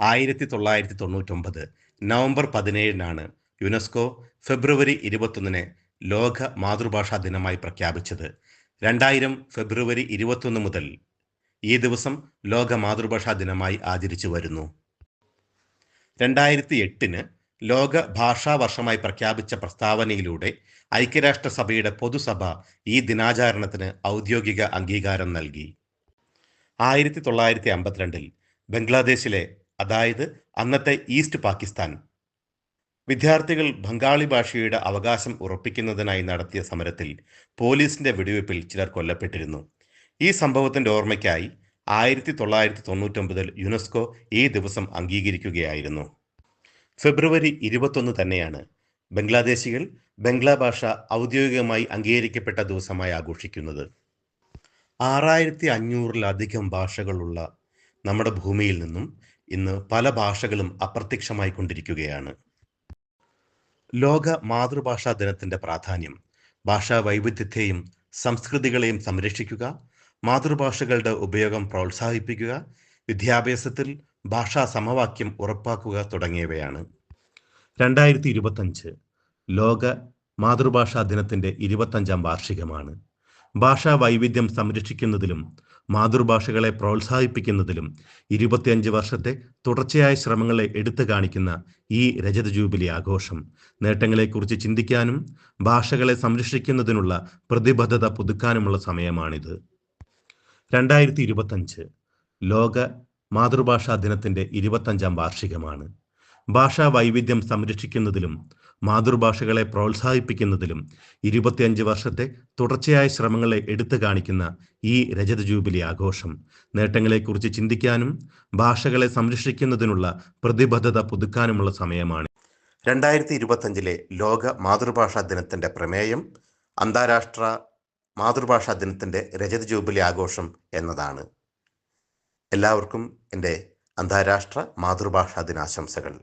ആയിരത്തി തൊള്ളായിരത്തി തൊണ്ണൂറ്റൊമ്പത് നവംബർ പതിനേഴിനാണ് യുനെസ്കോ ഫെബ്രുവരി ഇരുപത്തൊന്നിന് ലോക മാതൃഭാഷാ ദിനമായി പ്രഖ്യാപിച്ചത്. രണ്ടായിരം ഫെബ്രുവരി ഇരുപത്തൊന്ന് മുതൽ ഈ ദിവസം ലോക മാതൃഭാഷാ ദിനമായി ആചരിച്ചു വരുന്നു. രണ്ടായിരത്തി എട്ടിന് ലോക ഭാഷാ വർഷമായി പ്രഖ്യാപിച്ച പ്രസ്താവനയിലൂടെ ഐക്യരാഷ്ട്രസഭയുടെ പൊതുസഭ ഈ ദിനാചരണത്തിന് ഔദ്യോഗിക അംഗീകാരം നൽകി. ആയിരത്തി തൊള്ളായിരത്തി അമ്പത്തിരണ്ടിൽ ബംഗ്ലാദേശിലെ അതായത് അന്നത്തെ ഈസ്റ്റ് പാകിസ്ഥാൻ. വിദ്യാർത്ഥികൾ ബംഗാളി ഭാഷയുടെ അവകാശം ഉറപ്പിക്കുന്നതിനായി നടത്തിയ സമരത്തിൽ പോലീസിന്റെ വെടിവയ്പിൽ ചിലർ കൊല്ലപ്പെട്ടിരുന്നു. ഈ സംഭവത്തിന്റെ ഓർമ്മയ്ക്കായി ആയിരത്തി തൊള്ളായിരത്തി തൊണ്ണൂറ്റൊമ്പതിൽ യുനെസ്കോ ഈ ദിവസം അംഗീകരിക്കുകയായിരുന്നു. ഫെബ്രുവരി ഇരുപത്തൊന്ന് തന്നെയാണ് ബംഗ്ലാദേശികൾ ബംഗ്ലാ ഭാഷ ഔദ്യോഗികമായി അംഗീകരിക്കപ്പെട്ട ദിവസമായി ആഘോഷിക്കുന്നത്. ആറായിരത്തി അഞ്ഞൂറിലധികം ഭാഷകളുള്ള നമ്മുടെ ഭൂമിയിൽ നിന്നും ഇന്ന് പല ഭാഷകളും അപ്രത്യക്ഷമായി കൊണ്ടിരിക്കുകയാണ്. ലോക മാതൃഭാഷാ ദിനത്തിന്റെ പ്രാധാന്യം ഭാഷാ വൈവിധ്യത്തെയും സംസ്കൃതികളെയും സംരക്ഷിക്കുക മാതൃഭാഷകളുടെ ഉപയോഗം പ്രോത്സാഹിപ്പിക്കുക വിദ്യാഭ്യാസത്തിൽ ഭാഷാ സമവാക്യം ഉറപ്പാക്കുക തുടങ്ങിയവയാണ്. രണ്ടായിരത്തി ഇരുപത്തഞ്ച് ലോക മാതൃഭാഷാ ദിനത്തിന്റെ ഇരുപത്തഞ്ചാം വാർഷികമാണ്. ഭാഷാ വൈവിധ്യം സംരക്ഷിക്കുന്നതിലും മാതൃഭാഷകളെ പ്രോത്സാഹിപ്പിക്കുന്നതിലും ഇരുപത്തിയഞ്ച് വർഷത്തെ തുടർച്ചയായ ശ്രമങ്ങളെ എടുത്തു കാണിക്കുന്ന ഈ രജത ജൂബിലി ആഘോഷം. നേട്ടങ്ങളെക്കുറിച്ച് ചിന്തിക്കാനും ഭാഷകളെ സംരക്ഷിക്കുന്നതിനുള്ള പ്രതിബദ്ധത പുതുക്കാനുമുള്ള സമയമാണിത്. രണ്ടായിരത്തി ഇരുപത്തഞ്ച് ലോക മാതൃഭാഷാ ദിനത്തിന്റെ ഇരുപത്തഞ്ചാം വാർഷികമാണ്. ഭാഷാ വൈവിധ്യം സംരക്ഷിക്കുന്നതിലും മാതൃഭാഷകളെ പ്രോത്സാഹിപ്പിക്കുന്നതിലും ഇരുപത്തിയഞ്ച് വർഷത്തെ തുടർച്ചയായ ശ്രമങ്ങളെ എടുത്തു കാണിക്കുന്ന ഈ രജത ജൂബിലി ആഘോഷം നേട്ടങ്ങളെക്കുറിച്ച് ചിന്തിക്കാനും ഭാഷകളെ സംരക്ഷിക്കുന്നതിനുള്ള പ്രതിബദ്ധത പുതുക്കാനുമുള്ള സമയമാണ്. രണ്ടായിരത്തി ഇരുപത്തഞ്ചിലെ ലോക മാതൃഭാഷാ ദിനത്തിന്റെ പ്രമേയം അന്താരാഷ്ട്ര മാതൃഭാഷാ ദിനത്തിന്റെ രജത ജൂബിലി ആഘോഷം എന്നതാണ്. എല്ലാവർക്കും എന്റെ അന്താരാഷ്ട്ര മാതൃഭാഷാ ദിനാശംസകൾ.